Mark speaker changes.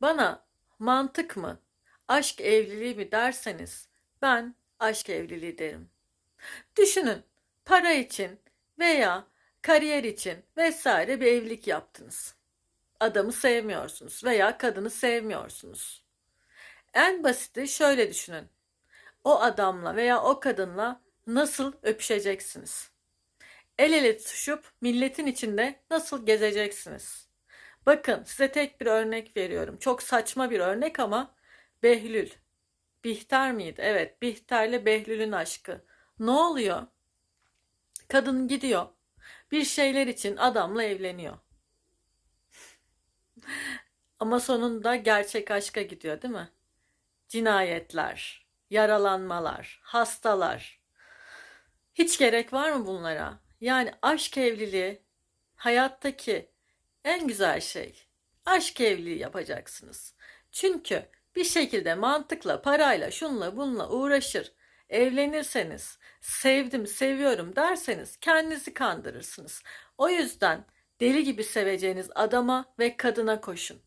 Speaker 1: Bana mantık mı, aşk evliliği mi derseniz ben aşk evliliği derim. Düşünün, para için veya kariyer için vesaire bir evlilik yaptınız. Adamı sevmiyorsunuz veya kadını sevmiyorsunuz. En basiti şöyle düşünün. O adamla veya o kadınla nasıl öpüşeceksiniz? El ele tutuşup milletin içinde nasıl gezeceksiniz? Bakın size tek bir örnek veriyorum. Çok saçma bir örnek ama Behlül. Bihter miydi? Evet, Bihter'le Behlül'ün aşkı. Ne oluyor? Kadın gidiyor. Bir şeyler için adamla evleniyor. Ama sonunda gerçek aşka gidiyor, değil mi? Cinayetler, yaralanmalar, hastalar. Hiç gerek var mı bunlara? Yani aşk evliliği hayattaki en güzel şey. Aşk evliliği yapacaksınız. Çünkü bir şekilde mantıkla, parayla, şunla bununla uğraşır. Evlenirseniz, sevdim, seviyorum derseniz kendinizi kandırırsınız. O yüzden deli gibi seveceğiniz adama ve kadına koşun.